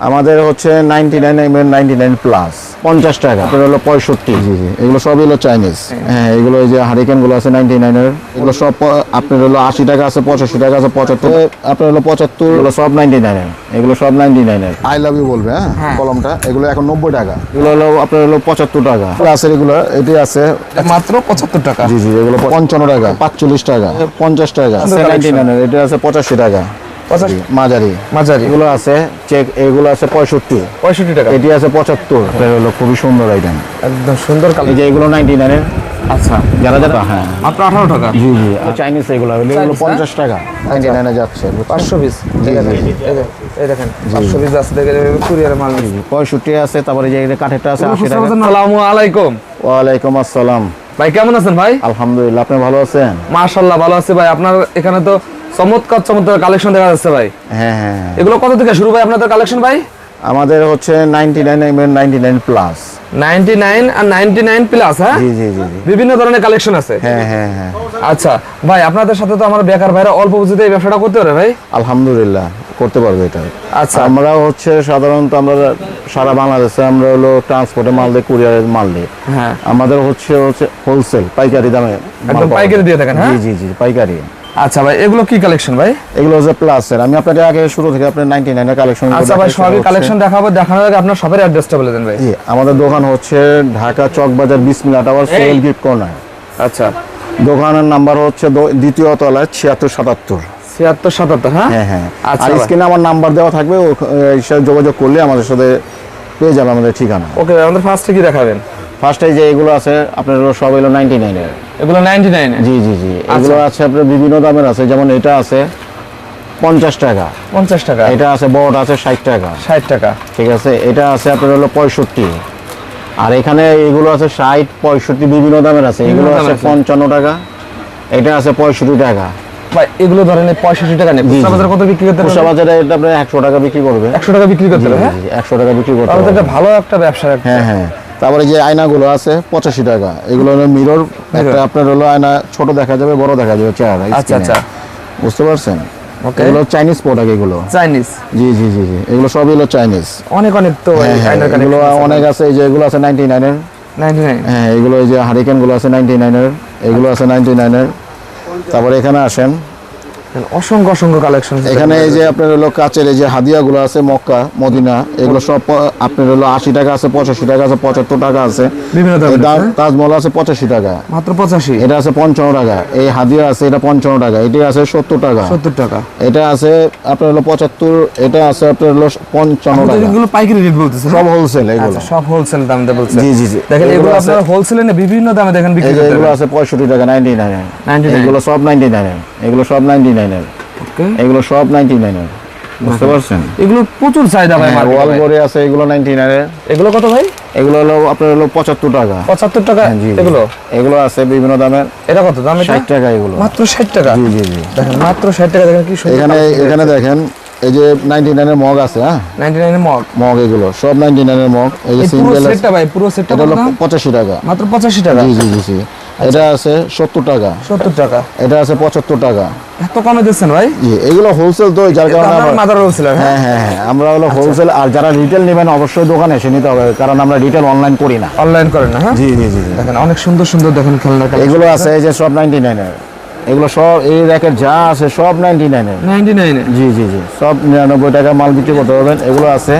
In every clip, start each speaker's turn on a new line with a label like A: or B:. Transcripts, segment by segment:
A: আমাদের হচ্ছে ninety nine এমএন নাইনটি নাইন প্লাস পঞ্চাশ টাকা। আপনার হলো পঁয়ষট্টি। জি জি এগুলো সবই হলো চাইনিজ হ্যাঁ। এগুলো এই যে হারিকেনগুলো আছে নাইনটি নাইনের এগুলো সব আপনার হলো আশি টাকা আছে পঁচাশি টাকা আছে পঁচাত্তর। আপনার হলো পঁচাত্তর। এগুলো সব নাইনটি নাইনের এগুলো সব নাইনটি নাইনের আই লাভ ইউ বলবে হ্যাঁ? কলমটা। এগুলো এখন নব্বই টাকা। এগুলো হলো আপনার হলো পঁচাত্তর টাকা। প্লাসের এগুলো এটি আছে
B: মাত্র পঁচাত্তর টাকা।
A: জি জি এগুলো পঞ্চান্ন টাকা। পাঁচচল্লিশ টাকা। পঞ্চাশ টাকা। নাইনটি নাইনের এটা আছে পঁচাশি টাকা। মাঝারি।
B: মাঝারি।
A: এগুলো আছে চেক এগুলো আছে পঁয়ষট্টি।
B: পঁয়ষট্টি টাকা।
A: এটি আছে পঁচাত্তর। এটা হলো খুবই সুন্দর আইটেম
B: একদম সুন্দর কালার
A: যে এগুলো নাইনটি নাইনের
B: আচ্ছা।
A: যারা যারা হ্যাঁ
B: মাত্র আঠারো টাকা।
A: জি জি চাইনিজ এগুলো। এগুলো পঞ্চাশ টাকা। নাইনটি নাইনে যাচ্ছে।
B: পাঁচশো পিস
A: জি, জি।
B: এই দেখেন পাঁচশো পিস আছে দেখে কুরিয়ারে মাল
A: জি, জি। পঁয়ষট্টি আছে তারপরে যে কাঠেরটা আছে আশি টাকা।
B: আসসালামু আলাইকুম।
A: ওয়ালাইকুম আসসালাম।
B: ভাই কেমন আছেন ভাই?
A: আলহামদুলিল্লাহ আপনি ভালো আছেন?
B: মাশাল্লাহ ভালো আছে ভাই। আপনার এখানে তো চমৎকার চমৎকার কালেকশন দেখা যাচ্ছে ভাই।
A: হ্যাঁ হ্যাঁ হ্যাঁ।
B: এগুলো কত থেকে শুরু ভাই আপনাদের কালেকশন ভাই?
A: আমাদের হচ্ছে ninety nine MN ninety nine plus
B: ninety nine আর নাইনটি নাইন প্লাস হ্যাঁ?
A: জি জি জি
B: বিভিন্ন ধরনের কালেকশন আছে।
A: হ্যাঁ হ্যাঁ হ্যাঁ।
B: আচ্ছা ভাই আপনাদের সাথে তো আমার বেকার ভাইরা অল্প পুঁজিতে এই ব্যবসাটা করতে পারে ভাই?
A: আলহামদুলিল্লাহ করতে পারব এটা।
B: আচ্ছা।
A: আমরা হচ্ছে সাধারণত আমরা সারা বাংলাদেশে আমরা হলো ট্রান্সপোর্টে মাল দিই কুরিয়ারের মাল দিই।
B: হ্যাঁ।
A: আমাদের হচ্ছে হচ্ছে হোলসেল পাইকারি দামে
B: একদম পাইকারি দিয়ে থাকেন, হ্যাঁ?
A: জি জি জি পাইকারি।
B: আচ্ছা ভাই এগুলো কি কালেকশন ভাই?
A: এগুলো হচ্ছে প্লাসের আমি আপনাকে আগে শুরু থেকে আপনার নাইনটি নাইনের কালেকশন
B: আচ্ছা ভাই সবই কালেকশন দেখাবো দেখানোর আগে আপনার শপের অ্যাড্রেসটা বলে দেন ভাই।
A: জি আমাদের দোকান হচ্ছে ঢাকা চক চকবাজার বিসমিল্লা টাওয়ার সেল গিফট কর্নার।
B: আচ্ছা।
A: দোকানের নাম্বার হচ্ছে দ্বিতীয় তলায় ছিয়াত্তর সাতাত্তর।
B: ছিয়াত্তর সাতাত্তর হ্যাঁ?
A: হ্যাঁ হ্যাঁ।
B: আচ্ছা
A: আর। স্ক্রিনে আমার নাম্বার দেওয়া থাকবে যোগাযোগ করলে আমাদের সাথে পেয়ে যাবে আমাদের ঠিকানা।
B: ওকে আমাদের ফার্স্টে কি দেখাবেন?
A: ফার্স্টে যে এগুলো আছে আপনার সব হলো নাইনটি নাইনের
B: এগুলো নাইনটি নাইনে
A: জি জি জি।
B: আচ্ছা।
A: এগুলো আছে আপনার বিভিন্ন দামের আছে যেমন এটা আছে পঞ্চাশ টাকা।
B: পঞ্চাশ টাকা।
A: এটা আছে বড়টা আছে ষাট টাকা।
B: ষাট টাকা।
A: ঠিক আছে এটা আছে আপনার হলো পঁয়ষট্টি। আর এখানে এগুলো আছে ষাট পঁয়ষট্টি বিভিন্ন দামের আছে। এগুলো আছে পঞ্চান্ন টাকা। এটা আছে পঁয়ষট্টি টাকা।
B: এগুলো ধরেন পঁয়ষট্টি টাকা নেই। বাজারে কত বিক্রি করতে
A: খুচরা বাজারে এটা আপনার একশো টাকা বিক্রি করবে।
B: একশো টাকা বিক্রি করতে হবে হ্যাঁ?
A: একশো টাকা বিক্রি করতে হবে।
B: ভালো একটা ব্যবসা
A: হ্যাঁ হ্যাঁ। তারপরে যে আয়নাগুলো আছে পঁচাশি টাকা। এগুলো হলো মিরর একটা আপনার হলো আয়না ছোট দেখা যাবে বড় দেখা যাবে চেহারা
B: আচ্ছা আচ্ছা।
A: বুঝতে পারছেন? এগুলো চাইনিজ প্রোডাক্ট এগুলো।
B: চাইনিজ
A: জি জি জি জি। এগুলো সবই হলো চাইনিজ
B: অনেক অনেক তো
A: হ্যাঁ, হ্যাঁ, এগুলো অনেক আছে এই যে এগুলো আছে নাইনটি নাইনের হ্যাঁ এগুলো এই যে আছে নাইনটি নাইনের এগুলো আছে নাইনটি নাইনের তারপরে এখানে আসেন।
B: অসংখ্য অসংখ্য কালেকশন
A: এখানে এই যে আপনার হলো কাচের এই যে হাদিয়াগুলো আছে মক্কা মদিনা এগুলো সব আপনার হলো আশি টাকা আছে পঁচাশি টাকা আছে পঁচাত্তর টাকা আছে।
B: বিভিন্ন আছে।
A: তাজমহল আছে পঁচাশি টাকা।
B: মাত্র পঁচাশি?
A: এটা আছে পঞ্চান্ন টাকা। এই হাদিয়া আছে এটা পঞ্চান্ন টাকা। এটি আছে সত্তর টাকা।
B: সত্তর টাকা।
A: এটা আছে আপনার হলো পঁচাত্তর এটা আছে আপনার হলো পঞ্চান্ন টাকা।
B: এগুলো পাইকারি রেট বলতেছেন।
A: সব হোলসেল এগুলো।
B: আচ্ছা সব হোলসেল দাম দিয়ে বলছেন।
A: জি জি জি।
B: দেখেন এগুলো আপনার হোলসেলে না বিভিন্ন দামে দেখেন বিক্রি
A: এগুলো আছে পঁয়ষট্টি টাকা নাইনটি নাইন
B: 99
A: এগুলো সব নাইনটি নাইন এগুলো সব নাইনটি নাইনের? এগুলো সব নাইনটি নাইনের বুঝতে পারছেন?
B: এগুলো প্রচুর চাহিদা ভাই
A: হ্যাঁ, ওয়াল
B: ভাই।
A: আছে এগুলো নাইনটি নাইনের
B: এগুলো কত ভাই?
A: এগুলো হলো আপনার হলো পঁচাত্তর টাকা।
B: পঁচাত্তর টাকা?
A: হ্যাঁ।
B: এগুলো?
A: এগুলো আছে বিভিন্ন দামের।
B: এটা কত দাম
A: ষাট টাকা এগুলো।
B: মাত্র ষাট টাকা?
A: জি জি জি।
B: দেখেন মাত্র ষাট টাকা দেখেন কি
A: এখানে এখানে দেখেন এই যে নাইনটি নাইনের মগ আছে হ্যাঁ?
B: নাইনটি নাইনের মগ।
A: মগ এগুলো সব নাইনটি নাইনের মগ। এই যে সিঙ্গেল
B: সেটটা ভাই পুরো সেটটা
A: হলো
B: দাম?
A: পঁচাশি টাকা।
B: মাত্র পঁচাশি টাকা।
A: জি জি জি জি। এটা আছে সত্তর টাকা।
B: সত্তর টাকা।
A: এটা আছে পঁচাত্তর টাকা।
B: এত কমে দিচ্ছেন ভাই?
A: এগুলো হোলসেল তো যার কারণে আমরা-
B: মাদার হোলসেলার হ্যাঁ?
A: হ্যাঁ হ্যাঁ হ্যাঁ আমরা হলো হোলসেল আর যারা রিটেল নেবেন অবশ্যই দোকানে এসে নিতে হবে কারণ আমরা রিটেল অনলাইন করি না।
B: অনলাইন করেন না হ্যাঁ?
A: জি জি জি।
B: দেখেন অনেক সুন্দর সুন্দর দেখেন খেলনার
A: এগুলো আছে এই যে সব নাইনটি নাইনের এগুলো সব এই র্যাকের যা আছে সব নাইনটি নাইনের
B: নাইনটি নাইনে
A: জি জি জি সব নিরানব্বই টাকা মাল বিক্রি করতে পারবেন। এগুলো আছে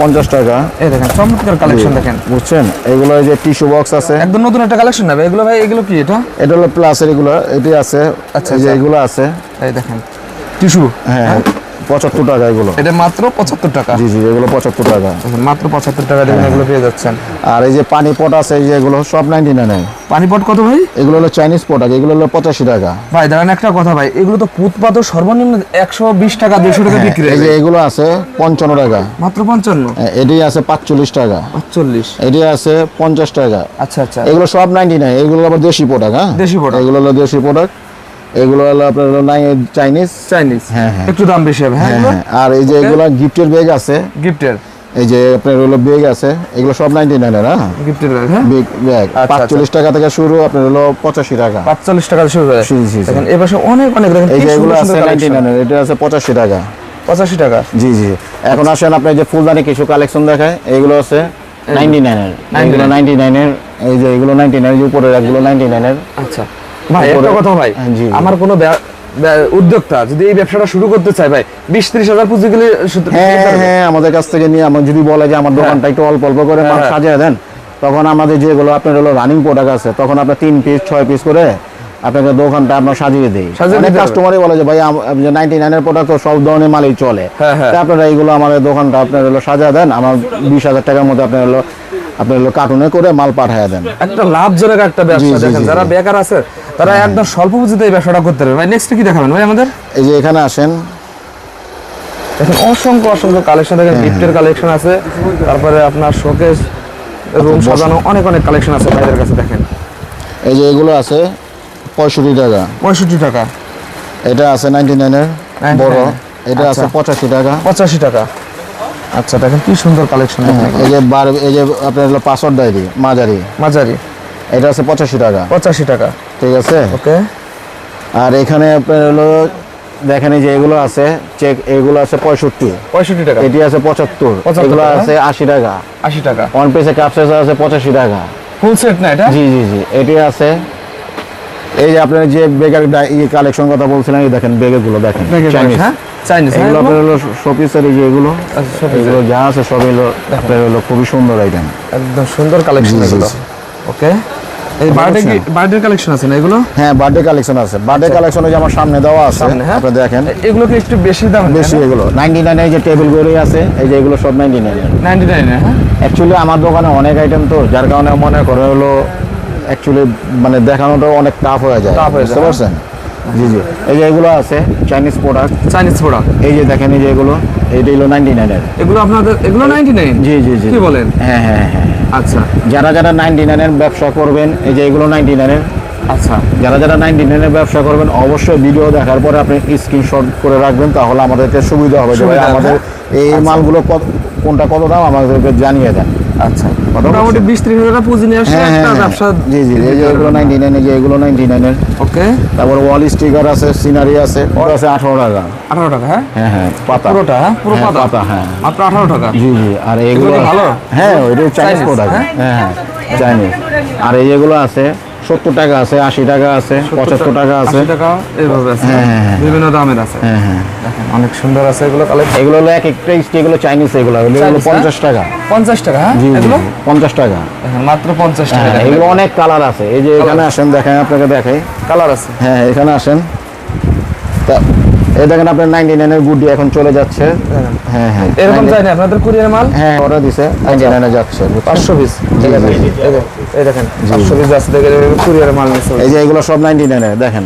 A: পঞ্চাশ টাকা।
B: এই দেখেন চমৎকার কালেকশন দেখেন।
A: বুঝছেন? এগুলো যে টিস্যু বক্স আছে।
B: একদম নতুন একটা কালেকশন নেবে। এগুলো ভাই এগুলো কি এটা?
A: এটা হলো প্লাসের এগুলো এটি আছে।
B: আচ্ছা,
A: যে
B: আচ্ছা।
A: এগুলো আছে।
B: এই দেখেন টিস্যু
A: হ্যাঁ? পঁচাত্তর টাকা এগুলো।
B: এটা মাত্র পঁচাত্তর টাকা।
A: জি জি এগুলো পঁচাত্তর টাকা।
B: মাত্র পঁচাত্তর টাকা দেখেন। এগুলো পেয়ে যাচ্ছেন।
A: আর এই যে পানি পট আছে এই যে এগুলো সব নাইনটি নাইন
B: পানিপট কত ভাই?
A: এগুলো হলো চাইনিজ প্রোডাক্ট এগুলো হলো পঁচাশি টাকা।
B: ভাই দাঁড়ান একটা কথা ভাই এগুলো তো ফুটপাত সর্বনিম্ন একশো বিশ টাকা দুশো টাকা বিক্রি
A: হ্যাঁ, এই যে এগুলো আছে পঞ্চান্ন টাকা।
B: মাত্র পঞ্চান্ন?
A: হ্যাঁ, এটি আছে পাঁচচল্লিশ টাকা।
B: পাঁচচল্লিশ।
A: এটি আছে পঞ্চাশ টাকা।
B: আচ্ছা আচ্ছা।
A: এগুলো সব নাইনটি নাইন এগুলো আবার দেশি প্রোডাক্ট হ্যাঁ?
B: দেশি product।
A: এগুলো হলো দেশি প্রোডাক্ট এগুলো হলো আপনার হলো নাই চাইনিজ।
B: চাইনিজ।
A: হ্যাঁ, হ্যাঁ।
B: একটু দাম বেশি হবে হ্যাঁ
A: হ্যাঁ হ্যাঁ। আর এই যে এগুলো গিফটের ব্যাগ আছে।
B: গিফটের?
A: এই যে আপনার হলো ব্যাগ আছে এগুলো সব নাইনটি নাইনের হ্যাঁ?
B: গিফটের হ্যাঁ?
A: ব্যাগ
B: আচ্ছা।
A: পাঁচচল্লিশ টাকা থেকে শুরু আপনার হলো পঁচাশি টাকা।
B: পাঁচচল্লিশ টাকা শুরু হয়। দেখেন এ পাশে অনেক অনেক দেখেন
A: এই যে এগুলো আছে নাইনটি নাইনের এটা আছে পঁচাশি টাকা।
B: পঁচাশি টাকা।
A: জি জি। এখন আসেন আপনি যে ফুলদানি কিছু কালেকশন দেখায় এগুলো আছে নাইনটি নাইনের। এগুলো নাইনটি নাইনের এই যে এগুলো নাইনটি নাইন উপরে এগুলো নাইনটি নাইনের।
B: আচ্ছা। ভাই একটা কথা ভাই
A: হ্যাঁ।
B: আমার কোনো উদ্যোক্তা যদি এই ব্যবসাটা শুরু করতে চায় ভাই বিশ ত্রিশ হাজার পুঁজি গেলে
A: হ্যাঁ হ্যাঁ হ্যাঁ আমাদের কাছ থেকে নিয়ে আমার যদি বলে যে আমার দোকানটা একটু অল্প অল্প করে মাল। সাজিয়ে দেন তখন আমাদের যেগুলো আপনার হলো রানিং প্রোডাক্ট আছে তখন আপনার তিন পিস ছয় পিস করে আপনাকে দোকানটা আপনার সাজিয়ে দেই। অনেক কাস্টমারই বলে যে ভাই নাইনটি নাইনের প্রোডাক্ট তো সব ধরনের মালই চলে। আপনারা এইগুলো আমাদের দোকানটা আপনার হলো সাজিয়ে দেন আমার বিশ হাজার টাকার মধ্যে আপনার হলো আপনার হলো কার্টুনে করে মাল পাঠিয়ে দেন।
B: একটা লাভজনক একটা ব্যবসা দেখেন যারা বেকার আছে তারা একদম স্বল্প পুঁজিতে এই ব্যবসাটা করতে পারবে। ভাই নেক্সট কি দেখাবেন? ভাই আমাদের?
A: এই যে এখানে আসেন।
B: দেখেন অসংখ্য অসংখ্য কালেকশন দেখেন গিফটের কালেকশন আছে। তারপরে আপনার শোকেস রুম সাজানো অনেক অনেক কালেকশন আছে ভাইদের কাছে দেখেন।
A: এই যে এগুলো আছে পঁয়ষট্টি টাকা।
B: পঁয়ষট্টি টাকা।
A: এটা আছে নাইনটি নাইনের বড়। এটা আছে
B: আচ্ছা।
A: পঁচাশি টাকা।
B: পঁচাশি টাকা। আচ্ছা দেখেন কি সুন্দর কালেকশন
A: হ্যাঁ, এই যে বার এই যে আপনার হলো পাসওয়ার্ড ডায়েরি মাঝারি।
B: মাঝারি।
A: এটা আছে পঁচাশি টাকা।
B: পঁচাশি টাকা।
A: ঠিক আছে?
B: ওকে।
A: আর এখানে আপনার হলো দেখেন এই যে এগুলো আছে চেক এগুলো আছে পঁয়ষট্টি।
B: পঁয়ষট্টি টাকা।
A: এটি আছে পঁচাত্তর।
B: 75
A: এগুলো আছে আশি টাকা।
B: আশি টাকা।
A: ওয়ান পিসে কাপসেস আছে পঁচাশি টাকা।
B: ফুল সেট না এটা?
A: জি জি জি। এটি আছে এই যে আপনার যে বেগের কালেকশন কথা বলছিলেন এই দেখেন বেগের দেখেন চাইনিজ
B: হ্যাঁ? চাইনিজ
A: এগুলো আপনার হলো শোপিসের এই যে এগুলো
B: আচ্ছা,
A: এগুলো যা আছে সব হলো আপনার হলো খুবই সুন্দর আইটেম
B: একদম সুন্দর কালেকশন এগুলো। ওকে? বার্থডে কালেকশন আছে না এগুলো?
A: হ্যাঁ বার্থডে কালেকশন আছে। বার্থডে কালেকশন যে আমার সামনে দেওয়া আছে
B: হ্যাঁ?
A: আপনি দেখেন।
B: এগুলো কি একটু বেশি দাম
A: বেশি এগুলো। নাইনটি নাইন এই যে টেবিলগুলো আছে এই যে এগুলো সব নাইনটি নাইন
B: নাইনটি নাইন হ্যাঁ?
A: অ্যাকচুয়ালি আমার দোকানে অনেক আইটেম তো যার কারণে মনে করে হলো অ্যাকচুয়ালি মানে দেখানোটা অনেক টাফ হয়ে যায়।
B: Tough হয়ে
A: বুঝতে পারছেন? জি জি। এই যে এগুলো আছে চাইনিজ প্রোডাক্ট
B: চাইনিজ প্রোডাক্ট
A: এই যে দেখেন এই যে এগুলো এইটা হলো নাইনটি নাইনের
B: এগুলো আপনাদের এগুলো নাইনটি নাইন
A: জি জি জি।
B: কি বলেন?
A: হ্যাঁ হ্যাঁ হ্যাঁ
B: আচ্ছা।
A: যারা যারা নাইনটি নাইনের ব্যবসা করবেন এই যে এগুলো নাইনটি নাইনের
B: আচ্ছা।
A: যারা যারা নাইনটি নাইনের ব্যবসা করবেন অবশ্যই ভিডিও দেখার পরে আপনি স্ক্রিনশট করে রাখবেন তাহলে আমাদেরকে সুবিধা হবে। যে ভাই আমাদের এই মালগুলো কত কোনটা কত দাম আমাদেরকে জানিয়ে দেন।
B: আচ্ছা। মোটামুটি
A: বলছেন?
B: বিশ ত্রিশ হাজার পুঁজি নিয়ে আসে
A: হ্যাঁ
B: একটা
A: হ্যাঁ
B: ব্যবসা
A: জি জি এই যে এগুলো নাইনটি নাইন এই যে এগুলো নাইনটি নাইনের
B: ওকে।
A: তারপর ওয়াল স্টিকার আছে সিনারি আছে। ওর আছে আঠারো টাকা।
B: আঠারো টাকা হ্যাঁ?
A: হ্যাঁ হ্যাঁ পাতা।
B: পুরোটা হ্যাঁ? পুরো
A: হ্যাঁ,
B: পাতা?
A: পাতা হ্যাঁ।
B: মাত্র আঠারো টাকা?
A: জি জি আর এগুলো
B: ভালো?
A: হ্যাঁ ওইটা চাইনিজ প্রোডাক্ট
B: হ্যাঁ?
A: হ্যাঁ হ্যাঁ চাইনিজ আর এই যেগুলো আছে সত্তর টাকা আছে আশি টাকা আছে পঁচাত্তর টাকা আছে।
B: 80 টাকা এইভাবে আছে।
A: হ্যাঁ, হ্যাঁ, হ্যাঁ।
B: বিভিন্ন দামের আছে।
A: হ্যাঁ হ্যাঁ।
B: অনেক সুন্দর আছে এগুলো কালেকশন
A: এগুলো হলো এক একটা স্টি এগুলো চাইনিজ এগুলো। এগুলো? পঞ্চাশ টাকা।
B: পঞ্চাশ টাকা
A: জি
B: এগুলো?
A: পঞ্চাশ টাকা।
B: মাত্র পঞ্চাশ টাকা
A: এগুলো অনেক কালার আছে। এই যে এখানে আসেন দেখেন আপনাকে দেখাই।
B: কালার আছে।
A: হ্যাঁ এখানে আসেন। তা এই দেখেন আপনার নাইনটি নাইনের গুডি এখন চলে যাচ্ছে। হ্যাঁ। হ্যাঁ
B: এরকম
A: 99
B: যায় না আপনাদের কুরিয়ার মাল?
A: হ্যাঁ অর্ডার দিছে। নাইনটি নাইনে যাচ্ছে। বুঝছেন?
B: পাঁচশো পিস
A: জি, জি, জি।
B: এই দেখেন পাঁচশো পিস আছে দেখেন কুরিয়ার মাল নিচ্ছে
A: এই যে এগুলো সব নাইনটি নাইনে দেখেন।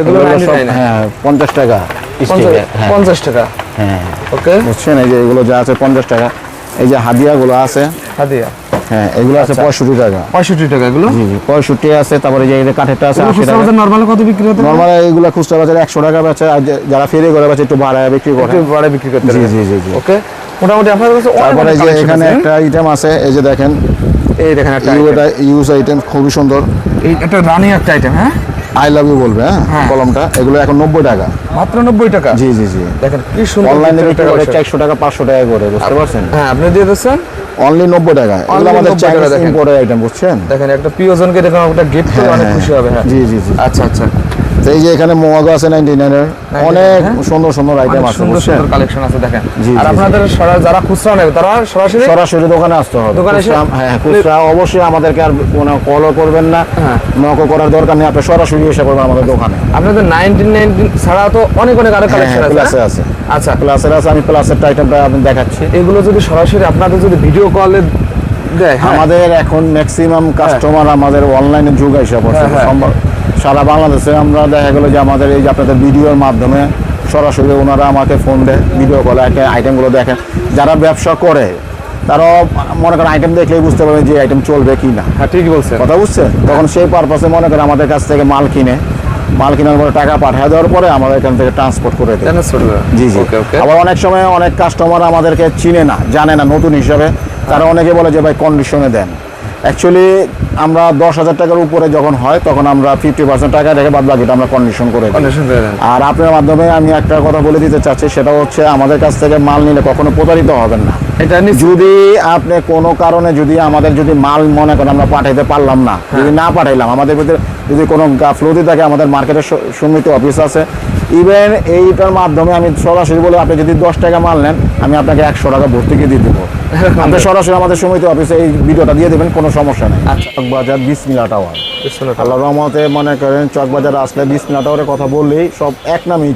B: এগুলো
A: সব
B: 99
A: হ্যাঁ পঞ্চাশ টাকা স্টিকে হ্যাঁ।
B: পঞ্চাশ টাকা?
A: হ্যাঁ।
B: ওকে
A: বুঝছেন? এই যে এগুলো যা আছে পঞ্চাশ টাকা। এই যে হাদিয়াগুলো আছে।
B: হাদিয়া।
A: হ্যাঁ এগুলো আছে। পঁয়ষট্টি টাকা।
B: পঁয়ষট্টি টাকা এগুলো?
A: জি জি পঁয়ষট্টি আছে তারপরে যে এই কাঠেরটা আছে
B: এগুলো
A: আশি
B: খুচরা
A: টাকা।
B: বাজার কত বিক্রি হতে পারে?
A: নর্মাল খুচরা বাজারে একশো টাকা বেচে আর যারা ফেরি করে বেচে একটু বাড়ায় বিক্রি করে।
B: একটু বাড়ে বিক্রি করতে
A: জি জি জি জি।
B: ওকে মোটামুটি আপনাদের কাছে
A: তারপরে যে এখানে একটা আইটেম আছে এই যে দেখেন।
B: এই দেখেন একটা
A: ইউ
B: item।
A: এটা ইউজ আইটেম খুবই সুন্দর।
B: এই একটা রানিং একটা আইটেম হ্যাঁ?
A: আই লাভ ইউ বলবে হ্যাঁ?
B: হ্যাঁ।
A: কলমটা। এগুলো এখন নব্বই টাকা।
B: মাত্র নব্বই টাকা?
A: জি জি জি।
B: দেখেন কি সুন্দর
A: অনলাইনে
B: picture
A: বিক্রি করে চারশো টাকা পাঁচশো টাকা করে বুঝতে পারছেন?
B: হ্যাঁ আপনি দিয়ে দিচ্ছেন?
A: অনলি নব্বই টাকা। এগুলো আমাদের চাইনিজ ইম্পোর্টেড আইটেম বুঝছেন?
B: দেখেন একটা প্রিয়জনকে দেখুন একটা গিফট অনেক
A: হ্যাঁ।
B: খুশি হবে হ্যাঁ।
A: জি জি জি।
B: আচ্ছা আচ্ছা।
A: এই যে এখানে মোয়াগো আছে নাইনটি নাইনের অনেক
B: হ্যাঁ?
A: সুন্দর সুন্দর আইটেম আছে
B: সুন্দর সুন্দর কালেকশন আছে দেখেন। আর আপনাদের যারা খুচরা নেবে তারা সরাসরি
A: সরাসরি দোকানে আসতে হবে।
B: দোকানে
A: হ্যাঁ খুচরা অবশ্যই আমাদেরকে আর কোনো কলও করবেন না।
B: হ্যাঁ।
A: করার দরকার নেই আপনি সরাসরি এসে করবেন আমাদের দোকানে।
B: আপনাদের নাইনটিন নাইনটিন ছাড়া তো অনেক অনেক আরও কালেকশন আছে হ্যাঁ?
A: আছে।
B: আচ্ছা।
A: প্লাসের আছে আমি প্লাসের আইটেমটা আমি দেখাচ্ছি।
B: এগুলো যদি সরাসরি আপনাদের যদি ভিডিও কলে দেয় হ্যাঁ?
A: আমাদের এখন ম্যাক্সিমাম কাস্টমার আমাদের অনলাইনে যুগ পড়ছে
B: হ্যাঁ, হ্যাঁ।
A: সম্ভব- সারা বাংলাদেশে আমরা দেখা গেলো যে আমাদের এই যে আপনাদের ভিডিওর মাধ্যমে সরাসরি ওনারা আমাকে ফোন দেয় ভিডিও কলে একটা আইটেমগুলো দেখেন যারা ব্যবসা করে তারাও মনে করেন আইটেম দেখলেই বুঝতে পারবে যে আইটেম চলবে কি না
B: হ্যাঁ ঠিকই বলছে
A: কথা বুঝছে? তখন সেই পারপাসে মনে করেন আমাদের কাছ থেকে মাল কিনে মাল কেনার পরে টাকা পাঠিয়ে দেওয়ার পরে আমাদের এখান থেকে ট্রান্সপোর্ট করে দেয় জি জি। আবার অনেক সময় অনেক কাস্টমার আমাদেরকে চিনে না জানে না নতুন হিসাবে। তারা অনেকে বলে যে ভাই কন্ডিশনে দেন। অ্যাকচুয়ালি আমরা দশ হাজার টাকার উপরে যখন হয় তখন আমরা ফিফটি পার্সেন্ট টাকা রেখে বাদ বাকিটা আমরা কন্ডিশন করে আর আপনার মাধ্যমে আমি একটা কথা বলে দিতে চাচ্ছি সেটা হচ্ছে আমাদের কাছ থেকে মাল নিলে কখনো প্রতারিত হবেন না।
B: এটা
A: যদি আপনি কোনো কারণে যদি আমাদের যদি মাল মনে করেন আমরা পাঠাইতে পারলাম না যদি না পাঠাইলাম আমাদের ভিতরে যদি কোনো গাফলতি থাকে আমাদের মার্কেটের সমিতি অফিস আছে। ইভেন এইটার মাধ্যমে আমি সরাসরি বলে আপনি যদি দশ টাকা মাল নেন আমি আপনাকে একশো টাকা ভর্তুকি দিয়ে দেবো। আপনি সরাসরি আমাদের সমিতি অফিসে এই ভিডিওটা দিয়ে দেবেন কোনো সমস্যা নেই।
B: আচ্ছা।
A: চকবাজার বিসমিলা টাওয়ার। আল্লাহ রহমতে মনে করেন চকবাজার আসলে বিসমিলা টাওয়ারের কথা বললেই সব এক নামেই